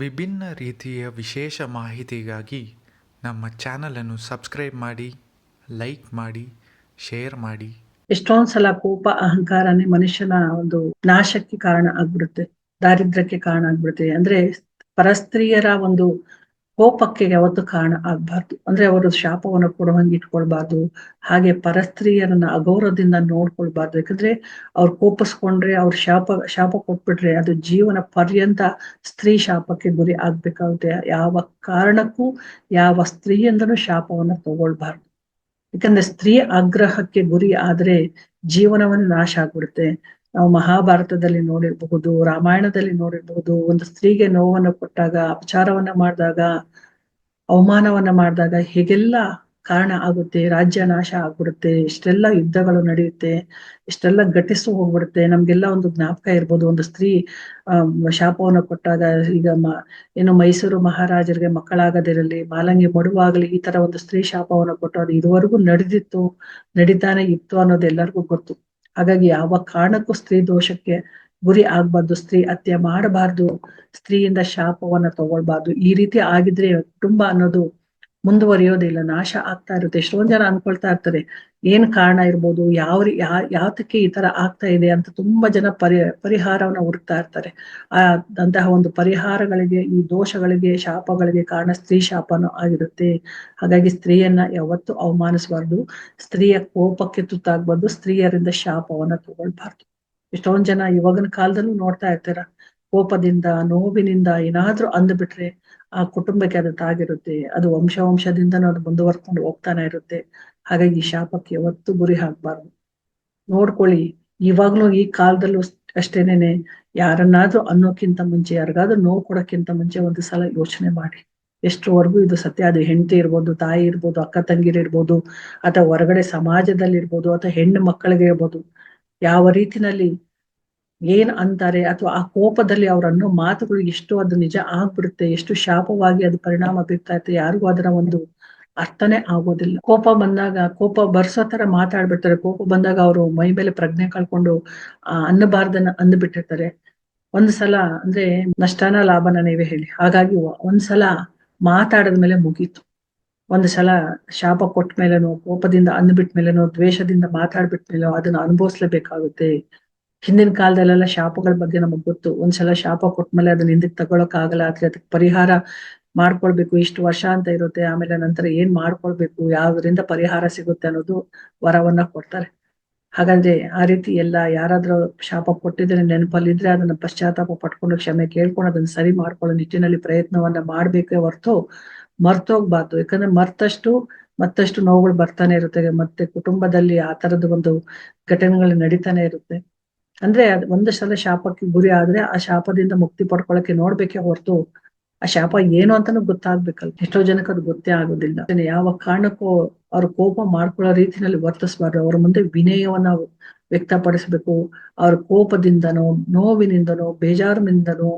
ವಿಭಿನ್ನ ರೀತಿಯ ವಿಶೇಷ ಮಾಹಿತಿಗಾಗಿ ನಮ್ಮ ಚಾನಲನ್ನು ಸಬ್ಸ್ಕ್ರೈಬ್ ಮಾಡಿ, ಲೈಕ್ ಮಾಡಿ, ಶೇರ್ ಮಾಡಿ. ಎಷ್ಟೊಂದ್ ಸಲ ಕೋಪ ಅಹಂಕಾರನೇ ಮನುಷ್ಯನ ಒಂದು ನಾಶಕ್ಕೆ ಕಾರಣ ಆಗ್ಬಿಡುತ್ತೆ, ದಾರಿದ್ರ್ಯಕ್ಕೆ ಕಾರಣ ಆಗ್ಬಿಡುತ್ತೆ. ಅಂದ್ರೆ ಪರಸ್ತ್ರೀಯರ ಒಂದು ಕೋಪಕ್ಕೆ ಯಾವತ್ತು ಕಾರಣ ಆಗ್ಬಾರ್ದು. ಅಂದ್ರೆ ಅವರು ಶಾಪವನ್ನು ಕೊಡುವಂಗೆ ಇಟ್ಕೊಳ್ಬಾರ್ದು ಹಾಗೆ ಪರಸ್ತ್ರೀಯರನ್ನ ಅಗೌರವದಿಂದ ನೋಡ್ಕೊಳ್ಬಾರ್ದು. ಯಾಕಂದ್ರೆ ಅವ್ರು ಕೋಪಿಸ್ಕೊಂಡ್ರೆ, ಅವ್ರ ಶಾಪ ಶಾಪ ಕೊಟ್ಬಿಟ್ರೆ ಅದು ಜೀವನ ಪರ್ಯಂತ ಸ್ತ್ರೀ ಶಾಪಕ್ಕೆ ಗುರಿ ಆಗ್ಬೇಕಾಗುತ್ತೆ. ಯಾವ ಕಾರಣಕ್ಕೂ ಯಾವ ಸ್ತ್ರೀಯಿಂದನು ಶಾಪವನ್ನ ತಗೊಳ್ಬಾರ್ದು. ಯಾಕಂದ್ರೆ ಸ್ತ್ರೀ ಆಗ್ರಹಕ್ಕೆ ಗುರಿ ಆದ್ರೆ ಜೀವನವನ್ನು ನಾಶ ಆಗ್ಬಿಡುತ್ತೆ. ನಾವು ಮಹಾಭಾರತದಲ್ಲಿ ನೋಡಿರಬಹುದು, ರಾಮಾಯಣದಲ್ಲಿ ನೋಡಿರಬಹುದು, ಒಂದು ಸ್ತ್ರೀಗೆ ನೋವನ್ನು ಕೊಟ್ಟಾಗ, ಅಪಚಾರವನ್ನ ಮಾಡಿದಾಗ, ಅವಮಾನವನ್ನ ಮಾಡಿದಾಗ ಹೇಗೆಲ್ಲ ಕಾರಣ ಆಗುತ್ತೆ, ರಾಜ್ಯ ನಾಶ ಆಗ್ಬಿಡುತ್ತೆ ಇಷ್ಟೆಲ್ಲ ಯುದ್ಧಗಳು ನಡೆಯುತ್ತೆ ಇಷ್ಟೆಲ್ಲ ಘಟಿಸು ಹೋಗ್ಬಿಡುತ್ತೆ, ನಮ್ಗೆಲ್ಲ ಒಂದು ಜ್ಞಾಪಕ ಇರ್ಬೋದು. ಒಂದು ಸ್ತ್ರೀ ಶಾಪವನ್ನು ಕೊಟ್ಟಾಗ ಈಗ ಏನು ಮೈಸೂರು ಮಹಾರಾಜರಿಗೆ ಮಕ್ಕಳಾಗದಿರಲಿ, ಮಾಲಂಗಿ ಮಡುವಾಗಲಿ, ಈ ತರ ಒಂದು ಸ್ತ್ರೀ ಶಾಪವನ್ನು ಕೊಟ್ಟು ಅದು ಇದುವರೆಗೂ ನಡೆದಿತ್ತು, ನಡೀತಾನೆ ಇತ್ತು ಅನ್ನೋದು ಎಲ್ಲರಿಗೂ ಗೊತ್ತು. ಹಾಗಾಗಿ ಯಾವ ಕಾರಣಕ್ಕೂ ಸ್ತ್ರೀ ದೋಷಕ್ಕೆ ಗುರಿ ಆಗ್ಬಾರ್ದು, ಸ್ತ್ರೀ ಹತ್ಯೆ ಮಾಡಬಾರ್ದು, ಸ್ತ್ರೀಯಿಂದ ಶಾಪವನ್ನ ತಗೊಳ್ಬಾರ್ದು. ಈ ರೀತಿ ಆಗಿದ್ರೆ ಕುಟುಂಬ ಅನ್ನೋದು ಮುಂದುವರಿಯೋದಿಲ್ಲ ನಾಶ ಆಗ್ತಾ ಇರುತ್ತೆ. ಎಷ್ಟೊಂದ್ ಜನ ಅನ್ಕೊಳ್ತಾ ಇರ್ತಾರೆ, ಏನ್ ಕಾರಣ ಇರ್ಬೋದು, ಯಾವ ಯಾತಕ್ಕೆ ಈ ತರ ಆಗ್ತಾ ಇದೆ ಅಂತ ತುಂಬಾ ಜನ ಪರಿ, ಪರಿಹಾರವನ್ನ ಹುಡುಕ್ತಾ ಇರ್ತಾರೆ. ಆ, ಅಂತಹ ಒಂದು ಪರಿಹಾರಗಳಿಗೆ, ಈ ದೋಷಗಳಿಗೆ, ಶಾಪಗಳಿಗೆ ಕಾರಣ ಸ್ತ್ರೀ ಶಾಪನೂ ಆಗಿರುತ್ತೆ. ಹಾಗಾಗಿ ಸ್ತ್ರೀಯನ್ನ ಯಾವತ್ತೂ ಅವಮಾನಿಸಬಾರ್ದು. ಸ್ತ್ರೀಯ ಕೋಪಕ್ಕೆ ತುತ್ತಾಗ್ಬಾರ್ದು. ಸ್ತ್ರೀಯರಿಂದ ಶಾಪವನ್ನ ತಗೊಳ್ಬಾರ್ದು. ಎಷ್ಟೊಂದ್ ಜನ ಇವಾಗಿನ ಕಾಲದಲ್ಲೂ ನೋಡ್ತಾ ಇರ್ತಾರ? ಕೋಪದಿಂದ, ನೋವಿನಿಂದ ಏನಾದ್ರೂ ಅಂದ್ಬಿಟ್ರೆ ಆ ಕುಟುಂಬಕ್ಕೆ ಅದು ತಾಗಿರುತ್ತೆ. ಅದು ವಂಶ ವಂಶದಿಂದನೂ ಅದು ಮುಂದುವರ್ಕೊಂಡು ಹೋಗ್ತಾನೆ ಇರುತ್ತೆ. ಹಾಗಾಗಿ ಈ ಶಾಪಕ್ಕೆ ಯಾವತ್ತೂ ಗುರಿ ಹಾಕ್ಬಾರ್ದು. ನೋಡ್ಕೊಳ್ಳಿ, ಇವಾಗ್ಲೂ ಈ ಕಾಲದಲ್ಲೂ ಅಷ್ಟೇನೇನೆ ಯಾರನ್ನಾದ್ರೂ ಅನ್ನೋಕ್ಕಿಂತ ಮುಂಚೆ, ಯಾರಿಗಾದ್ರೂ ನೋವು ಕೊಡೋಕ್ಕಿಂತ ಮುಂಚೆ ಒಂದು ಸಲ ಯೋಚನೆ ಮಾಡಿ. ಎಷ್ಟರವರೆಗೂ ಇದು ಸತ್ಯ? ಅದು ಹೆಂಡತಿ ಇರ್ಬೋದು, ತಾಯಿ ಇರ್ಬೋದು, ಅಕ್ಕ ತಂಗಿರ್ ಇರ್ಬೋದು, ಅಥವಾ ಹೊರಗಡೆ ಸಮಾಜದಲ್ಲಿ ಇರ್ಬೋದು ಅಥವಾ ಹೆಣ್ಣು ಮಕ್ಕಳಿಗೆ ಇರ್ಬೋದು. ಯಾವ ರೀತಿನಲ್ಲಿ ಏನ್ ಅಂತಾರೆ ಅಥವಾ ಆ ಕೋಪದಲ್ಲಿ ಅವ್ರ ಅನ್ನೋ ಮಾತುಗಳು ಎಷ್ಟು ಅದು ನಿಜ ಆಗ್ಬಿಡುತ್ತೆ, ಎಷ್ಟು ಶಾಪವಾಗಿ ಅದು ಪರಿಣಾಮ ಬೀರ್ತಾ ಇರುತ್ತೆ, ಯಾರಿಗೂ ಅದರ ಒಂದು ಅರ್ಥನೇ ಆಗೋದಿಲ್ಲ. ಕೋಪ ಬಂದಾಗ, ಕೋಪ ಬರ್ಸೋ ತರ ಮಾತಾಡ್ಬಿಡ್ತಾರೆ. ಕೋಪ ಬಂದಾಗ ಅವರು ಮೈ ಮೇಲೆ ಪ್ರಜ್ಞೆ ಕಳ್ಕೊಂಡು, ಆ, ಅನ್ನಬಾರ್ದನ್ನ ಅಂದ್ಬಿಟ್ಟಿರ್ತಾರೆ. ಒಂದ್ ಸಲ ಅಂದ್ರೆ ನಷ್ಟನ ಲಾಭನ ನೀವೇ ಹೇಳಿ. ಹಾಗಾಗಿ ಒಂದ್ಸಲ ಮಾತಾಡದ ಮೇಲೆ ಮುಗೀತು. ಒಂದ್ ಸಲ ಶಾಪ ಕೊಟ್ಟ ಮೇಲೆನೋ, ಕೋಪದಿಂದ ಅಂದ್ಬಿಟ್ ಮೇಲೆನೋ, ದ್ವೇಷದಿಂದ ಮಾತಾಡ್ಬಿಟ್ಮೇಲೋ ಅದನ್ನ ಅನುಭವಿಸ್ಲೇಬೇಕಾಗುತ್ತೆ. ಹಿಂದಿನ ಕಾಲದಲ್ಲೆಲ್ಲ ಶಾಪಗಳ ಬಗ್ಗೆ ನಮಗ್ ಗೊತ್ತು. ಒಂದ್ಸಲ ಶಾಪ ಕೊಟ್ಮೇಲೆ ಅದನ್ನ ಹಿಂದಕ್ಕೆ ತಗೊಳಕ್ ಆಗಲ್ಲ ಆದ್ರೆ ಅದಕ್ಕೆ ಪರಿಹಾರ ಮಾಡ್ಕೊಳ್ಬೇಕು. ಇಷ್ಟು ವರ್ಷ ಅಂತ ಇರುತ್ತೆ, ಆಮೇಲೆ ನಂತರ ಏನ್ ಮಾಡ್ಕೊಳ್ಬೇಕು, ಯಾವ್ದ್ರಿಂದ ಪರಿಹಾರ ಸಿಗುತ್ತೆ ಅನ್ನೋದು ವರವನ್ನ ಕೊಡ್ತಾರೆ. ಹಾಗಾದ್ರೆ ಆ ರೀತಿ ಎಲ್ಲ ಯಾರಾದ್ರೂ ಶಾಪ ಕೊಟ್ಟಿದ್ರೆ, ನೆನಪಲ್ಲಿದ್ರೆ ಅದನ್ನ ಪಶ್ಚಾತ್ತಾಪ ಪಟ್ಕೊಂಡು ಕ್ಷಮೆ ಕೇಳ್ಕೊಂಡು ಅದನ್ನ ಸರಿ ಮಾಡ್ಕೊಳ್ಳೋ ನಿಟ್ಟಿನಲ್ಲಿ ಪ್ರಯತ್ನವನ್ನ ಮಾಡ್ಬೇಕೇ ಹೊರ್ತು ಮರ್ತೋಗ್ಬಾರ್ದು. ಯಾಕಂದ್ರೆ ಮರ್ತಷ್ಟು ಮತ್ತಷ್ಟು ನೋವುಗಳು ಬರ್ತಾನೆ ಇರುತ್ತೆ. ಮತ್ತೆ ಕುಟುಂಬದಲ್ಲಿ ಆ ತರದ ಒಂದು ಘಟನೆಗಳು ನಡೀತಾನೆ ಇರುತ್ತೆ. ಅಂದ್ರೆ ಅದ್ ಒಂದು ಸಲ ಶಾಪಕ್ಕೆ ಗುರಿ ಆದ್ರೆ ಆ ಶಾಪದಿಂದ ಮುಕ್ತಿ ಪಡ್ಕೊಳಕ್ಕೆ ನೋಡ್ಬೇಕೇ ಹೊರತು ಆ ಶಾಪ ಏನು ಅಂತಾನು ಗೊತ್ತಾಗ್ಬೇಕಲ್ಲ. ಎಷ್ಟೋ ಜನಕ್ಕೆ ಅದು ಗೊತ್ತೇ ಆಗೋದಿಲ್ಲ. ಯಾವ ಕಾರಣಕ್ಕೂ ಅವ್ರ ಕೋಪ ಮಾಡ್ಕೊಳ್ಳೋ ರೀತಿನಲ್ಲಿ ವರ್ತಿಸ್ಬಾರ್ದು. ಅವ್ರ ಮುಂದೆ ವಿನಯವನ್ನ ವ್ಯಕ್ತಪಡಿಸ್ಬೇಕು. ಅವ್ರ ಕೋಪದಿಂದನೋ, ನೋವಿನಿಂದನೋ, ಬೇಜಾರಿನಿಂದನೋ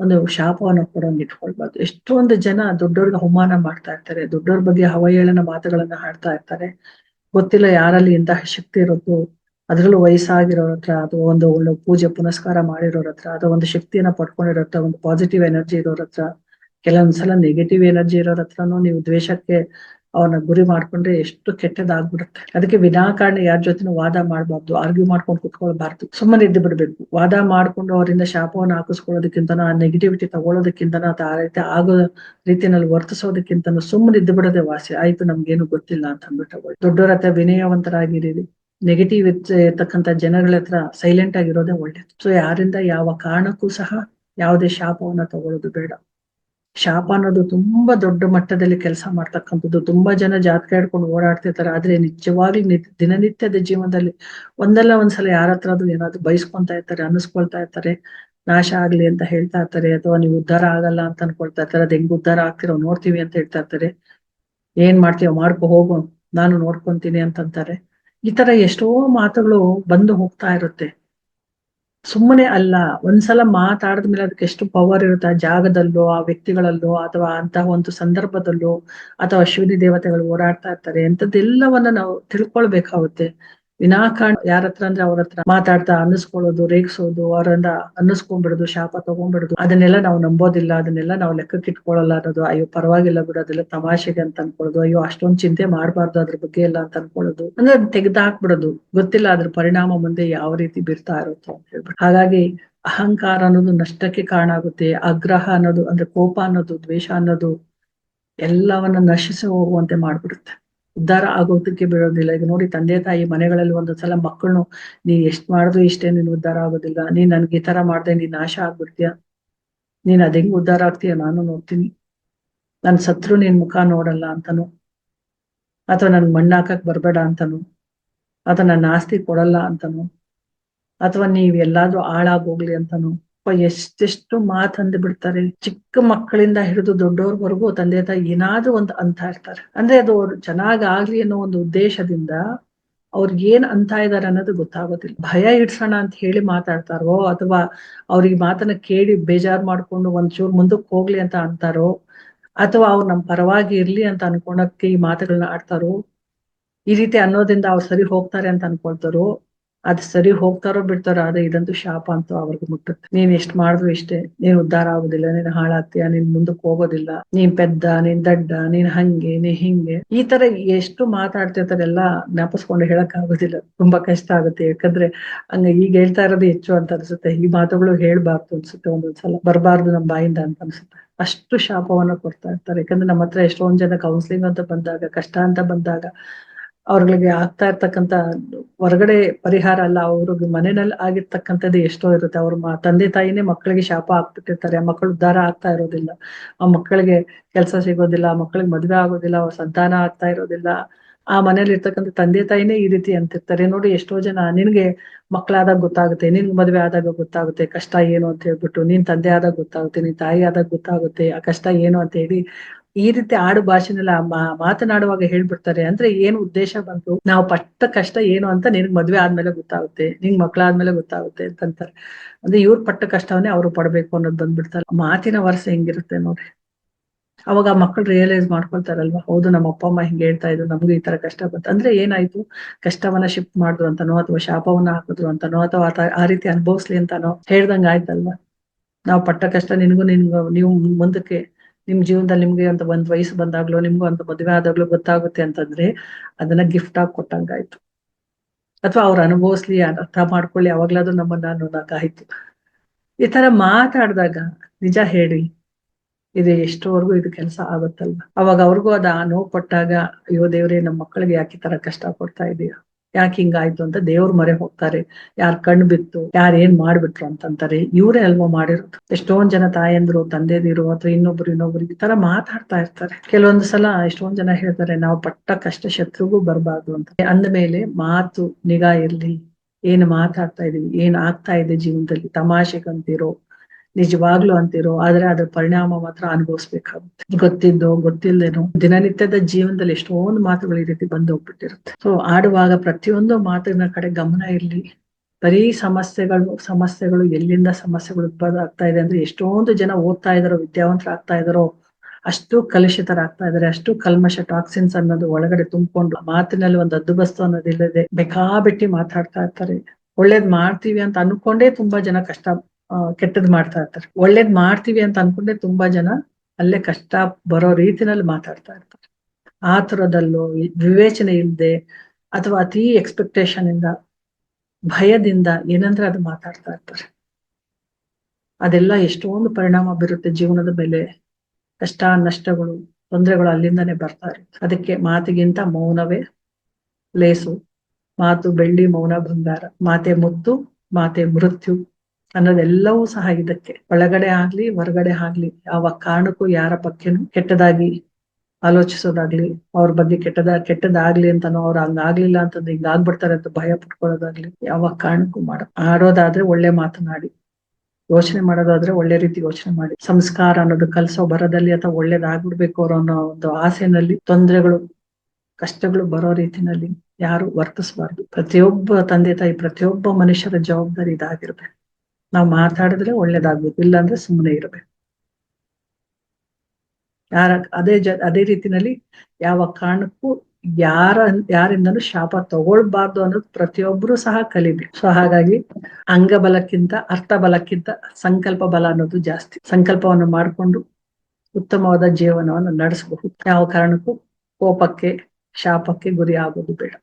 ಒಂದು ಶಾಪವನ್ನು ಕೊಡೋಂಗೆ ಇಟ್ಕೊಳ್ಬಾರ್ದು. ಎಷ್ಟೊಂದು ಜನ ದೊಡ್ಡವ್ರಿಗೆ ಅವಮಾನ ಮಾಡ್ತಾ ಇರ್ತಾರೆ. ದೊಡ್ಡವ್ರ ಬಗ್ಗೆ ಹವಹೇಳನ ಮಾತುಗಳನ್ನ ಹಾಡ್ತಾ ಇರ್ತಾರೆ. ಗೊತ್ತಿಲ್ಲ ಯಾರಲ್ಲಿ ಇಂತಹ ಶಕ್ತಿ ಇರೋದು ಅದ್ರಲ್ಲೂ ವಯಸ್ಸಾಗಿರೋರ ಹತ್ರ ಅಥವಾ ಒಂದು ಒಳ್ಳೆ ಪೂಜೆ ಪುನಸ್ಕಾರ ಮಾಡಿರೋರ ಹತ್ರ ಅಥವಾ ಒಂದು ಶಕ್ತಿಯನ್ನ ಪಡ್ಕೊಂಡಿರೋ ಹತ್ರ, ಒಂದು ಪಾಸಿಟಿವ್ ಎನರ್ಜಿ ಇರೋರ ಹತ್ರ, ಕೆಲವೊಂದ್ಸಲ ನೆಗೆಟಿವ್ ಎನರ್ಜಿ ಇರೋರ ಹತ್ರನೂ ನೀವು ದ್ವೇಷಕ್ಕೆ ಅವ್ರನ್ನ ಗುರಿ ಮಾಡ್ಕೊಂಡ್ರೆ ಎಷ್ಟು ಕೆಟ್ಟದಾಗ್ಬಿಡುತ್ತೆ. ಅದಕ್ಕೆ ವಿನಾಕಾರಣ ಯಾರ ಜೊತೆನೂ ವಾದ ಮಾಡಬಾರ್ದು ಆರ್ಗ್ಯೂ ಮಾಡ್ಕೊಂಡು ಕುತ್ಕೊಳ್ಬಾರ್ದು. ಸುಮ್ಮನೆ ಇದ್ದು ಬಿಡ್ಬೇಕು. ವಾದ ಮಾಡ್ಕೊಂಡು ಅವರಿಂದ ಶಾಪವನ್ನು ಹಾಕಿಸ್ಕೊಳ್ಳೋದಕ್ಕಿಂತನೂ, ಆ ನೆಗೆಟಿವಿಟಿ ತಗೊಳ್ಳೋದಕ್ಕಿಂತನೂ ಅಥವಾ ಆ ರೀತಿ ಆಗೋ ರೀತಿಯಲ್ಲಿ ವರ್ತಿಸೋದಕ್ಕಿಂತನೂ ಸುಮ್ಮನೆ ಇದ್ದು ಬಿಡೋದೇ ವಾಸಿ. ಆಯ್ತು, ನಮ್ಗೇನು ಗೊತ್ತಿಲ್ಲ ಅಂತ ಅಂದ್ಬಿಟ್ಟು ದೊಡ್ಡವರ ಹತ್ರ ವಿನಯವಂತರಾಗಿರಿ ನೆಗೆಟಿವ್ ಇರ್ತಕ್ಕಂಥ ಜನಗಳ ಹತ್ರ ಸೈಲೆಂಟ್ ಆಗಿರೋದೇ ಒಳ್ಳೇದು. ಸೊ ಯಾರಿಂದ ಯಾವ ಕಾರಣಕ್ಕೂ ಸಹ ಯಾವುದೇ ಶಾಪವನ್ನ ತಗೊಳ್ಳೋದು ಬೇಡ. ಶಾಪ ಅನ್ನೋದು ತುಂಬಾ ದೊಡ್ಡ ಮಟ್ಟದಲ್ಲಿ ಕೆಲಸ ಮಾಡ್ತಕ್ಕಂಥದ್ದು. ತುಂಬಾ ಜನ ಜಾತಕ ಹಿಡ್ಕೊಂಡು ಓಡಾಡ್ತಿರ್ತಾರೆ. ಆದ್ರೆ ನಿಜವಾಗಿ ದಿನನಿತ್ಯದ ಜೀವನದಲ್ಲಿ ಒಂದಲ್ಲ ಒಂದ್ಸಲ ಯಾರ ಹತ್ರ ಅದು ಏನಾದ್ರು ಬಯಸ್ಕೊಂತಾ ಇರ್ತಾರೆ, ಅನ್ನಿಸ್ಕೊಳ್ತಾ ಇರ್ತಾರೆ. ನಾಶ ಆಗ್ಲಿ ಅಂತ ಹೇಳ್ತಾ ಇರ್ತಾರೆ. ಅಥವಾ ನೀವು ಉದ್ಧಾರ ಆಗಲ್ಲ ಅಂತ ಅನ್ಕೊಳ್ತಾ ಇರ್ತಾರೆ. ಅದ್ ಹೆಂಗ್ ಉದ್ಧಾರ ಆಗ್ತಿರೋ ನೋಡ್ತೀವಿ ಅಂತ ಹೇಳ್ತಾ ಇರ್ತಾರೆ. ಏನ್ ಮಾಡ್ತೀವ ಮಾಡ್ಕೊ ಹೋಗೋ. ನಾನು ನೋಡ್ಕೊಂತೀನಿ ಅಂತಂತಾರೆ ಈ ತರ ಎಷ್ಟೋ ಮಾತುಗಳು ಬಂದು ಹೋಗ್ತಾ ಇರುತ್ತೆ. ಸುಮ್ಮನೆ ಅಲ್ಲ, ಒಂದ್ಸಲ ಮಾತಾಡಿದ್ಮೇಲೆ ಅದಕ್ಕೆ ಎಷ್ಟು ಪವರ್ ಇರುತ್ತೆ, ಆ ಜಾಗದಲ್ಲೋ, ಆ ವ್ಯಕ್ತಿಗಳಲ್ಲೋ, ಅಥವಾ ಅಂತಹ ಒಂದು ಸಂದರ್ಭದಲ್ಲೋ, ಅಥವಾ ಅಶ್ವಿನಿ ದೇವತೆಗಳು ಓಡಾಡ್ತಾ ಇರ್ತಾರೆ ಅಂತದ್ದೆಲ್ಲವನ್ನ ನಾವು ತಿಳ್ಕೊಳ್ಬೇಕಾಗುತ್ತೆ. ವಿನಾಕಾರಣ ಯಾರ ಹತ್ರ ಅಂದ್ರೆ ಅವ್ರ ಹತ್ರ ಮಾತಾಡ್ತಾ ಅನ್ನಿಸ್ಕೊಳ್ಳೋದು, ರೇಗಿಸೋದು, ಅವರನ್ನ ಅನ್ನಿಸ್ಕೊಂಡ್ಬಿಡುದು, ಶಾಪ ತಗೊಂಡ್ಬಿಡುದು, ಅದನ್ನೆಲ್ಲ ನಾವು ನಂಬೋದಿಲ್ಲ, ಅದನ್ನೆಲ್ಲ ನಾವು ಲೆಕ್ಕಕ್ಕೆ ಇಟ್ಕೊಳ್ಳಲ್ಲ ಅನ್ನೋದು ಅಯ್ಯೋ, ಪರವಾಗಿಲ್ಲ ಬಿಡು, ಅದೆಲ್ಲ ತಮಾಷೆಗೆ ಅಂತ ಅನ್ಕೊಳ್ಳೋದು. ಅಯ್ಯೋ, ಅಷ್ಟೊಂದ್ ಚಿಂತೆ ಮಾಡಬಾರ್ದು ಅದ್ರ ಬಗ್ಗೆ ಎಲ್ಲ ಅಂತ ಅನ್ಕೊಳ್ಳೋದು. ಅಂದ್ರೆ ಅದ್ ತೆಗ್ದು ಹಾಕ್ಬಿಡೋದು ಗೊತ್ತಿಲ್ಲ ಅದ್ರ ಪರಿಣಾಮ ಮುಂದೆ ಯಾವ ರೀತಿ ಬೀರ್ತಾ ಇರುತ್ತೆ ಅಂತ ಹೇಳ್ಬಿಟ್ಟು. ಹಾಗಾಗಿ ಅಹಂಕಾರ ಅನ್ನೋದು ನಷ್ಟಕ್ಕೆ ಕಾರಣ ಆಗುತ್ತೆ. ಆಗ್ರಹ ಅನ್ನೋದು ಅಂದ್ರೆ ಕೋಪ ಅನ್ನೋದು, ದ್ವೇಷ ಅನ್ನೋದು ಎಲ್ಲವನ್ನ ನಶಿಸಿ ಹೋಗುವಂತೆ ಮಾಡ್ಬಿಡುತ್ತೆ. ಉದ್ಧಾರ ಆಗೋದಕ್ಕೆ ಬಿಡೋದಿಲ್ಲ. ಈಗ ನೋಡಿ ತಂದೆ ತಾಯಿ ಮನೆಗಳಲ್ಲಿ ಒಂದೊಂದ್ಸಲ ಮಕ್ಕಳನ್ನು ನೀನ್ ಎಷ್ಟ್ ಮಾಡಿದ್ರು ಇಷ್ಟೇ, ನೀನ್ ಉದ್ಧಾರ ಆಗೋದಿಲ್ಲ. ನೀನ್ ನನ್ಗೆ ಈ ತರ ಮಾಡ್ದೆ, ನೀನ್ ನಾಶ ಆಗ್ಬಿಡ್ತೀಯ? ನೀನ್ ಅದ್ ಹೆಂಗ್ ಉದ್ಧಾರ ಆಗ್ತೀಯ? ನಾನು ನೋಡ್ತೀನಿ. ನನ್ ಸತ್ರು ನಿನ್ ಮುಖ ನೋಡಲ್ಲ ಅಂತನು. ಅಥವಾ ನನ್ ಮಣ್ಣಾಕಕ್ ಬರ್ಬೇಡ ಅಂತನು. ಅಥವಾ ನನ್ನ ಆಸ್ತಿ ಕೊಡಲ್ಲ ಅಂತನು. ಅಥವಾ ನೀವ್ ಎಲ್ಲಾದ್ರೂ ಹಾಳಾಗೋಗ್ಲಿ ಅಂತನು. ಎಷ್ಟೆಷ್ಟು ಮಾತಂದು ಬಿಡ್ತಾರೆ. ಚಿಕ್ಕ ಮಕ್ಕಳಿಂದ ಹಿಡಿದು ದೊಡ್ಡವ್ರವರೆಗೂ ತಂದೆ, ತಾಯಿ ಏನಾದ್ರೂ ಒಂದು ಅಂತ ಇರ್ತಾರೆ. ಅಂದ್ರೆ ಅದು ಅವ್ರು ಚೆನ್ನಾಗ್ ಆಗ್ಲಿ ಅನ್ನೋ ಒಂದು ಉದ್ದೇಶದಿಂದ ಅವ್ರಿಗೆ ಏನ್ ಅಂತ ಇದಾರೆ ಅನ್ನೋದು ಗೊತ್ತಾಗೋದಿಲ್ಲ. ಭಯ ಇಡ್ಸೋಣ ಅಂತ ಹೇಳಿ ಮಾತಾಡ್ತಾರೋ, ಅಥವಾ ಅವ್ರಿಗೆ ಮಾತನ್ನ ಕೇಳಿ ಬೇಜಾರ್ ಮಾಡ್ಕೊಂಡು ಒಂಚೂರು ಮುಂದಕ್ಕೆ ಹೋಗ್ಲಿ ಅಂತ ಅಂತಾರೋ, ಅಥವಾ ಅವ್ರು ನಮ್ ಪರವಾಗಿ ಇರ್ಲಿ ಅಂತ ಅನ್ಕೊಳಕ್ಕೆ ಈ ಮಾತುಗಳನ್ನ ಆಡ್ತಾರೋ, ಈ ರೀತಿ ಅನ್ನೋದ್ರಿಂದ ಅವ್ರು ಸರಿ ಹೋಗ್ತಾರೆ ಅಂತ ಅನ್ಕೊಳ್ತಾರೋ ಅದ್ ಸರಿ ಹೋಗ್ತಾರೋ ಬಿಡ್ತಾರೋ, ಆದ್ರೆ ಇದಂತೂ ಶಾಪ ಅಂತ ಅವ್ರಿಗೆ ಮುಟ್ಟುತ್ತೆ. ನೀನ್ ಎಷ್ಟ್ ಮಾಡಿದ್ರು ಇಷ್ಟೇ. ನೀನ್ ಉದ್ದಾರ ಆಗೋದಿಲ್ಲ, ನೀನ್ ಹಾಳಾಗ್ತೀಯ, ನೀನ್ ಮುಂದಕ್ಕೆ ಹೋಗೋದಿಲ್ಲ. ನೀನ್ ಪೆದ್ದ, ನೀನ್ ದಡ್ಡ, ನೀನ್ ಹಂಗೆ ನೀ ಹಿಂಗೆ. ಈ ತರ ಎಷ್ಟು ಮಾತಾಡ್ತಿರ್ತಾರೆ ಎಲ್ಲಾ ಜ್ಞಾಪಿಸ್ಕೊಂಡು ಹೇಳಕ್ ಆಗೋದಿಲ್ಲ ತುಂಬಾ ಕಷ್ಟ ಆಗುತ್ತೆ. ಯಾಕಂದ್ರೆ ಹಂಗ ಈಗ ಹೇಳ್ತಾ ಇರೋದು ಹೆಚ್ಚು ಅಂತ ಅನ್ಸುತ್ತೆ. ಈ ಮಾತುಗಳು ಹೇಳ್ಬಾರ್ದು ಅನ್ಸುತ್ತೆ ಒಂದೊಂದ್ಸಲ. ಬರಬಾರ್ದು ನಮ್ ಬಾಯಿಂದ ಅಂತ ಅನ್ಸುತ್ತೆ. ಅಷ್ಟು ಶಾಪವನ್ನ ಕೊಡ್ತಾ ಇರ್ತಾರೆ. ಯಾಕಂದ್ರೆ ನಮ್ಮ ಹತ್ರ ಎಷ್ಟೊಂದ್ ಜನ ಕೌನ್ಸಿಲಿಂಗ್ ಅಂತ ಬಂದಾಗ, ಕಷ್ಟ ಅಂತ ಬಂದಾಗ ಅವ್ರಿಗೆ ಆಗ್ತಾ ಇರ್ತಕ್ಕಂತ ಹೊರಗಡೆ ಪರಿಹಾರ ಅಲ್ಲ, ಅವ್ರಿಗೆ ಮನೆಯಲ್ಲಿ ಆಗಿರ್ತಕ್ಕಂಥದ್ದು ಎಷ್ಟೋ ಇರುತ್ತೆ. ಅವ್ರ ತಂದೆ ತಾಯಿನೇ ಮಕ್ಕಳಿಗೆ ಶಾಪ ಹಾಕ್ಬಿಟ್ಟಿರ್ತಾರೆ. ಆ ಮಕ್ಕಳು ಉದ್ಧಾರ ಆಗ್ತಾ ಇರೋದಿಲ್ಲ. ಆ ಮಕ್ಕಳಿಗೆ ಕೆಲಸ ಸಿಗೋದಿಲ್ಲ, ಆ ಮಕ್ಕಳಿಗೆ ಮದುವೆ ಆಗೋದಿಲ್ಲ, ಅವ್ರ ಸಂತಾನ ಆಗ್ತಾ ಇರೋದಿಲ್ಲ. ಆ ಮನೇಲಿ ಇರ್ತಕ್ಕಂಥ ತಂದೆ ತಾಯಿನೇ ಈ ರೀತಿ ಅಂತಿರ್ತಾರೆ. ನೋಡಿ ಎಷ್ಟೋ ಜನ, ನಿನ್ಗೆ ಮಕ್ಕಳಾದಾಗ ಗೊತ್ತಾಗುತ್ತೆ ನಿನ್ ಮದುವೆ ಆದಾಗ ಗೊತ್ತಾಗುತ್ತೆ, ಕಷ್ಟ ಏನು ಅಂತ ಹೇಳ್ಬಿಟ್ಟು, ನಿನ್ ತಂದೆ ಆದಾಗ ಗೊತ್ತಾಗುತ್ತೆ, ನಿನ್ ತಾಯಿ ಆದಾಗ ಗೊತ್ತಾಗುತ್ತೆ, ಆ ಕಷ್ಟ ಏನು ಅಂತ ಹೇಳಿ ಈ ರೀತಿ ಆಡು ಭಾಷೆನೆಲ್ಲ ಮಾತನಾಡುವಾಗ ಹೇಳ್ಬಿಡ್ತಾರೆ. ಅಂದ್ರೆ ಏನು ಉದ್ದೇಶ ಬಂತು? ನಾವು ಪಟ್ಟ ಕಷ್ಟ ಏನು ಅಂತ ನಿನ್ಗ್ ಮದ್ವೆ ಆದ್ಮೇಲೆ ಗೊತ್ತಾಗುತ್ತೆ. ನಿಂಗ್ ಮಕ್ಳಾದ್ಮೇಲೆ ಗೊತ್ತಾಗುತ್ತೆ ಅಂತಂತಾರೆ. ಅಂದ್ರೆ ಇವ್ರ ಪಟ್ಟ ಕಷ್ಟವನ್ನೇ ಅವ್ರು ಪಡ್ಬೇಕು ಅನ್ನೋದು ಬಂದ್ಬಿಡ್ತಾರೆ ಮಾತಿನ ವರ್ಷ ಹೆಂಗಿರುತ್ತೆ ನೋಡ್ರಿ. ಅವಾಗ ಆ ಮಕ್ಕಳು ರಿಯಲೈಸ್ ಮಾಡ್ಕೊಳ್ತಾರಲ್ವಾ? ಹೌದು, ನಮ್ಮ ಅಪ್ಪ, ಅಮ್ಮ ಹಿಂಗೆ ಹೇಳ್ತಾ ಇದ್ರು. ನಮ್ಗೂ ಈ ತರ ಕಷ್ಟ ಬಂತು. ಅಂದ್ರೆ ಏನಾಯ್ತು? ಕಷ್ಟವನ್ನ ಶಿಫ್ಟ್ ಮಾಡಿದ್ರು ಅಂತನೋ, ಅಥವಾ ಶಾಪವನ್ನ ಹಾಕಿದ್ರು ಅಂತನೋ, ಅಥವಾ ಆ ಆ ರೀತಿ ಅನುಭವಿಸ್ಲಿ ಅಂತಾನೋ ಹೇಳ್ದಂಗ ಆಯ್ತಲ್ವಾ? ನಾವು ಪಟ್ಟ ಕಷ್ಟ ನಿನ್ಗೂ ನಿನ್ಗೂ, ನೀವು ಮುಂದಕ್ಕೆ ನಿಮ್ ಜೀವನದಲ್ಲಿ ನಿಮ್ಗೆ ಅಂತ ಒಂದ್ ವಯಸ್ಸು ಬಂದಾಗ್ಲೋ, ನಿಮ್ಗೂ ಅಂತ ಮದುವೆ ಆದಾಗ್ಲೋ ಗೊತ್ತಾಗುತ್ತೆ ಅಂತಂದ್ರೆ ಅದನ್ನ ಗಿಫ್ಟ್ ಆಗಿ ಕೊಟ್ಟಂಗಾಯ್ತು. ಅಥವಾ ಅವ್ರ ಅನುಭವಿಸ್ಲಿ, ಅರ್ಥ ಮಾಡ್ಕೊಳ್ಳಿ, ಅವಾಗ್ಲಾದ್ರೂ ನಮ್ಮನ್ನ ಅನ್ನೋದಾಗಾಯ್ತು ಈ ತರ ಮಾತಾಡಿದಾಗ, ನಿಜ ಹೇಳಿ, ಇದು ಎಷ್ಟೋವರೆಗೂ ಇದು ಕೆಲಸ ಆಗುತ್ತಲ್ವ? ಅವಾಗ ಅವ್ರಿಗೂ ಅದ ನೋವು ಕೊಟ್ಟಾಗ, ಅಯ್ಯೋ ದೇವ್ರೆ ನಮ್ಮ ಮಕ್ಕಳಿಗೆ ಯಾಕೆ ತರ ಕಷ್ಟ ಕೊಡ್ತಾ ಇದೀಯ? ಯಾಕೆ ಹಿಂಗಾಯ್ತು ಅಂತ ದೇವ್ರ ಮರೆ ಹೋಗ್ತಾರೆ. ಯಾರ್ ಕಣ್ಣು ಬಿತ್ತು, ಯಾರ್ ಏನ್ ಮಾಡ್ಬಿಟ್ರು ಅಂತಂತಾರೆ. ಇವ್ರೇ ಅಲ್ವಾ ಮಾಡಿರೋದು. ಎಷ್ಟೊಂದ್ ಜನ ತಾಯಂದ್ರು, ತಂದೆದಿರು ಅಥವಾ ಇನ್ನೊಬ್ರು ಇನ್ನೊಬ್ರು ಈ ತರ ಮಾತಾಡ್ತಾ ಇರ್ತಾರೆ. ಕೆಲವೊಂದು ಸಲ ಎಷ್ಟೊಂದ್ ಜನ ಹೇಳ್ತಾರೆ, ನಾವು ಪಟ್ಟ ಕಷ್ಟ ಶತ್ರುಗೂ ಬರಬಾರ್ದು ಅಂತ. ಅಂದ ಮೇಲೆ ಮಾತು ನಿಗಾ ಇರ್ಲಿ. ಏನ್ ಮಾತಾಡ್ತಾ ಇದೀವಿ, ಏನ್ ಆಗ್ತಾ ಇದೆ ಜೀವನದಲ್ಲಿ, ತಮಾಷೆಗಂತಿರೋ ನಿಜವಾಗ್ಲು ಅಂತಿರೋ, ಆದ್ರೆ ಅದ್ರ ಪರಿಣಾಮ ಮಾತ್ರ ಅನುಭವಿಸ್ಬೇಕಾಗುತ್ತೆ. ಗೊತ್ತಿದ್ದೋ, ಗೊತ್ತಿಲ್ದೇನೋ, ದಿನನಿತ್ಯದ ಜೀವನದಲ್ಲಿ ಎಷ್ಟೊಂದು ಮಾತುಗಳು ಈ ರೀತಿ ಬಂದು ಹೋಗ್ಬಿಟ್ಟಿರುತ್ತೆ ಸೊ ಆಡುವಾಗ ಪ್ರತಿಯೊಂದು ಮಾತಿನ ಕಡೆ ಗಮನ ಇರ್ಲಿ. ಬರೀ ಸಮಸ್ಯೆಗಳು ಸಮಸ್ಯೆಗಳು, ಎಲ್ಲಿಂದ ಸಮಸ್ಯೆಗಳು ಉತ್ಪಾದ ಆಗ್ತಾ ಇದೆ ಅಂದ್ರೆ ಎಷ್ಟೊಂದು ಜನ ಓದ್ತಾ ಇದಾರೋ ವಿದ್ಯಾವಂತರಾಗ್ತಾ ಇದಾರೋ ಅಷ್ಟು ಕಲುಷಿತರಾಗ್ತಾ ಇದಾರೆ ಅಷ್ಟು ಕಲ್ಮಶ ಟಾಕ್ಸಿನ್ಸ್ ಅನ್ನೋದು ಒಳಗಡೆ ತುಂಬಿಕೊಂಡು ಮಾತಿನಲ್ಲಿ ಒಂದು ಅದ್ದುಬಸ್ತು ಅನ್ನೋದಿಲ್ಲದೆ ಬೇಕಾಬಿಟ್ಟಿ ಮಾತಾಡ್ತಾ ಇರ್ತಾರೆ. ಒಳ್ಳೇದ್ ಮಾಡ್ತೀವಿ ಅಂತ ಅನ್ಕೊಂಡೇ ತುಂಬಾ ಜನ ಕಷ್ಟ ಕೆಟ್ಟದ್ ಮಾಡ್ತಾ ಇರ್ತಾರೆ. ಒಳ್ಳೇದ್ ಮಾಡ್ತೀವಿ ಅಂತ ಅನ್ಕೊಂಡೆ ತುಂಬಾ ಜನ ಅಲ್ಲೇ ಕಷ್ಟ ಬರೋ ರೀತಿನಲ್ಲಿ ಮಾತಾಡ್ತಾ ಇರ್ತಾರೆ. ಆತುರದಲ್ಲೋ ವಿವೇಚನೆ ಇಲ್ಲದೆ ಅಥವಾ ಅತಿ ಎಕ್ಸ್ಪೆಕ್ಟೇಷನ್ ಇಂದ, ಭಯದಿಂದ ಏನಂದ್ರೆ ಅದು ಮಾತಾಡ್ತಾ ಇರ್ತಾರೆ. ಅದೆಲ್ಲ ಎಷ್ಟೊಂದು ಪರಿಣಾಮ ಬೀರುತ್ತೆ ಜೀವನದ ಮೇಲೆ. ಕಷ್ಟ, ನಷ್ಟಗಳು, ತೊಂದರೆಗಳು ಅಲ್ಲಿಂದಾನೆ ಬರ್ತಾ ಇರುತ್ತೆ. ಅದಕ್ಕೆ ಮಾತಿಗಿಂತ ಮೌನವೇ ಲೇಸು. ಮಾತು ಬೆಳ್ಳಿ ಮೌನ ಬಂಗಾರ ಮಾತೆ ಮುತ್ತು, ಮಾತೆ ಮೃತ್ಯು. ಅನ್ನೋದೆಲ್ಲವೂ ಸಹ ಇದಕ್ಕೆ. ಒಳಗಡೆ ಆಗ್ಲಿ, ಹೊರಗಡೆ ಆಗ್ಲಿ, ಯಾವ ಕಾರಣಕ್ಕೂ ಯಾರ ಪಕ್ಕೇನು ಕೆಟ್ಟದಾಗಿ ಆಲೋಚಿಸೋದಾಗ್ಲಿ, ಅವ್ರ ಬಗ್ಗೆ ಕೆಟ್ಟದ, ಕೆಟ್ಟದಾಗ್ಲಿ ಅಂತಾನು, ಅವ್ರು ಹಂಗಾಗ್ಲಿಲ್ಲ ಅಂತಂದ್ರೆ ಹಿಂಗ್ ಆಗ್ಬಿಡ್ತಾರೆ ಅಂತ ಭಯ ಪಟ್ಕೊಳ್ಳೋದಾಗ್ಲಿ, ಯಾವ ಕಾರಣಕ್ಕೂ ಮಾಡ, ಆಡೋದಾದ್ರೆ ಒಳ್ಳೆ ಮಾತನಾಡಿ. ಯೋಚನೆ ಮಾಡೋದಾದ್ರೆ ಒಳ್ಳೆ ರೀತಿ ಯೋಚನೆ ಮಾಡಿ. ಸಂಸ್ಕಾರ ಅನ್ನೋದು ಕಲ್ಸೋ ಬರದಲ್ಲಿ ಅಥವಾ ಒಳ್ಳೇದಾಗ್ಬಿಡ್ಬೇಕು ಅವ್ರ ಅನ್ನೋ ಒಂದು ಆಸೆನಲ್ಲಿ ತೊಂದರೆಗಳು, ಕಷ್ಟಗಳು ಬರೋ ರೀತಿನಲ್ಲಿ ಯಾರು ವರ್ತಿಸಬಾರ್ದು. ಪ್ರತಿಯೊಬ್ಬ ತಂದೆ ತಾಯಿ, ಪ್ರತಿಯೊಬ್ಬ ಮನುಷ್ಯರ ಜವಾಬ್ದಾರಿ ಇದಾಗಿರ್ಬೇಕು ನಾವು ಮಾತಾಡಿದ್ರೆ ಒಳ್ಳೇದಾಗ್ಬೇಕು, ಇಲ್ಲಾಂದ್ರೆ ಸುಮ್ಮನೆ ಇರಬೇಕು. ಯಾರ, ಅದೇ ಜ, ಅದೇ ರೀತಿನಲ್ಲಿ ಯಾವ ಕಾರಣಕ್ಕೂ ಯಾರ ಯಾರಿಂದನೂ ಶಾಪ ತಗೊಳ್ಬಾರ್ದು ಅನ್ನೋದು ಪ್ರತಿಯೊಬ್ರು ಸಹ ಕಲಿಬೇಕು. ಸೊ ಹಾಗಾಗಿ ಅಂಗಬಲಕ್ಕಿಂತ ಅರ್ಥಬಲಕ್ಕಿಂತ ಸಂಕಲ್ಪ ಬಲ ಅನ್ನೋದು ಜಾಸ್ತಿ. ಸಂಕಲ್ಪವನ್ನು ಮಾಡಿಕೊಂಡು ಉತ್ತಮವಾದ ಜೀವನವನ್ನು ನಡೆಸಬಹುದು. ಯಾವ ಕಾರಣಕ್ಕೂ ಕೋಪಕ್ಕೆ, ಶಾಪಕ್ಕೆ ಗುರಿ ಆಗೋದು ಬೇಡ.